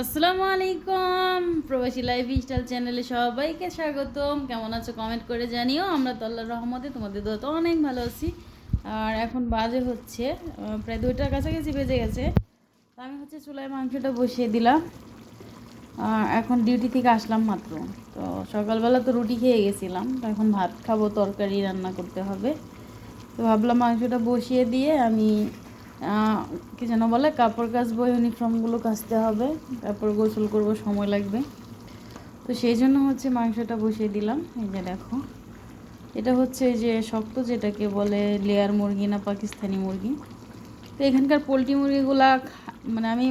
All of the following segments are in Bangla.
আসসালামু আলাইকুম। প্রবাসী লাইফ স্টাইল চ্যানেলে সবাইকে স্বাগতম। কেমন আছো কমেন্ট করে জানিও। আমরা তো আল্লাহর রহমতে তোমাদের তো অনেক ভালো আছি। আর এখন বাজে হচ্ছে প্রায় দুইটার কাছাকাছি বেজে গেছে। আমি হচ্ছে চুলায় মাংসটা বসিয়ে দিলাম। এখন ডিউটি থেকে আসলাম মাত্র। তো সকালবেলা তো রুটি খেয়ে গেছিলাম। তো এখন ভাত খাব, তরকারি রান্না করতে হবে। তো ভাবলাম মাংসটা বসিয়ে দিয়ে আমি কি যেন বলে, কাপড় কাচবো ইউনিফর্মগুলো কাচতে হবে, তারপর গোসল করব, সময় লাগবে। তো সেই জন্য হচ্ছে মাংসটা বসিয়ে দিলাম। এই যে দেখো, এটা হচ্ছে যে শক্ত যেটাকে বলে লেয়ার মুরগি না পাকিস্তানি মুরগি। তো এখানকার পোলট্রি মুরগিগুলা মানে আমি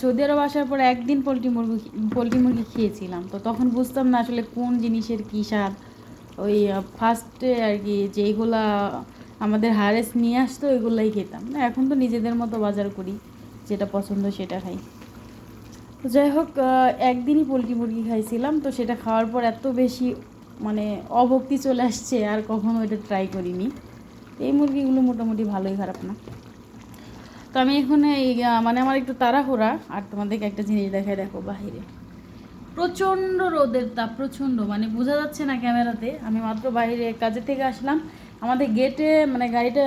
সৌদি আরব আসার পর একদিন পোলট্রি মুরগি পোলট্রি মুরগি খেয়েছিলাম। তো তখন বুঝতাম না আসলে কোন জিনিসের কী স্বাদ। ওই ফার্স্টে আর কি যেইগুলা আমাদের হারেস নিয়ে আসতো ওইগুলাই খেতাম। এখন তো নিজেদের মতো বাজার করি যেটা পছন্দ সেটা খাই। তো যাই হোক একদিনই পোলট্রি মুরগি খাইছিলাম তো সেটা খাওয়ার পর এত বেশি মানে অভক্তি চলে আসছে আর কখনো এটা ট্রাই করিনি। এই মুরগিগুলো মোটামুটি ভালোই খারাপ না। তো আমি এখানে এই, মানে আমার একটু তাড়াহুড়া আর তোমাদেরকে একটা জিনিস দেখাই দেখো বাহিরে। প্রচণ্ড রোদের তাপ, প্রচণ্ড। মানে বোঝা যাচ্ছে না ক্যামেরাতে। আমি মাত্র বাইরে কাজে থেকে আসলাম। আমাদের গেটে মানে গাড়িটা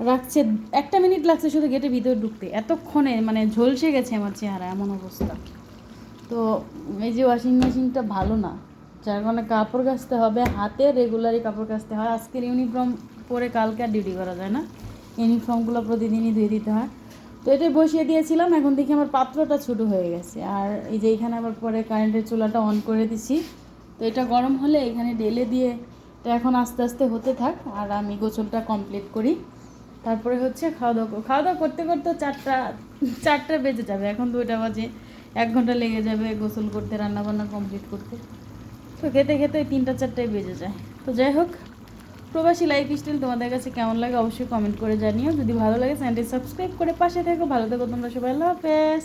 রাখছে, একটা মিনিট লাগছে শুধু গেটের ভিতরে ঢুকতে। এতক্ষণে মানে ঝলসে গেছে আমার চেহারা, এমন অবস্থা। তো এই যে ওয়াশিং মেশিনটা ভালো না। যার কারণে কাপড় কাচতে হবে, হাতে রেগুলারই কাপড় কাচতে হয়। আজকের ইউনিফর্ম পরে কালকে আর ডিউটি করা যায় না। ইউনিফর্মগুলো প্রতিদিনই ধুয়ে দিতে হয়। তো এটাই বসিয়ে দিয়েছিলাম, এখন দেখি আমার পাত্রটা ছোটো হয়ে গেছে। আর এই যে এখানে আবার পরে কারেন্টের চুলাটা অন করে দিছি। তো এটা গরম হলে এখানে ডেলে দিয়ে তো এখন আস্তে আস্তে হতে থাক, আর আমি গোসলটা কমপ্লিট করি। তারপরে হচ্ছে খাওয়া দাওয়া খাওয়া দাওয়া করতে করতে চারটা চারটা বেজে যাবে। এখন দুইটা বাজে, এক ঘণ্টা লেগে যাবে গোসল করতে রান্না বান্না কমপ্লিট করতে। তো খেতে খেতে তিনটা, চারটায় বেজে যায়। তো যাই হোক প্রবাসী লাইফ স্টাইল তোমাদের কাছে কেমন লাগে অবশ্যই কমেন্ট করে জানিও। যদি ভালো লাগে, চ্যানেলটি সাবস্ক্রাইব করে পাশে থেকো। ভালো থেকো তোমরা সবাই। আল্লাহ হাফেজ।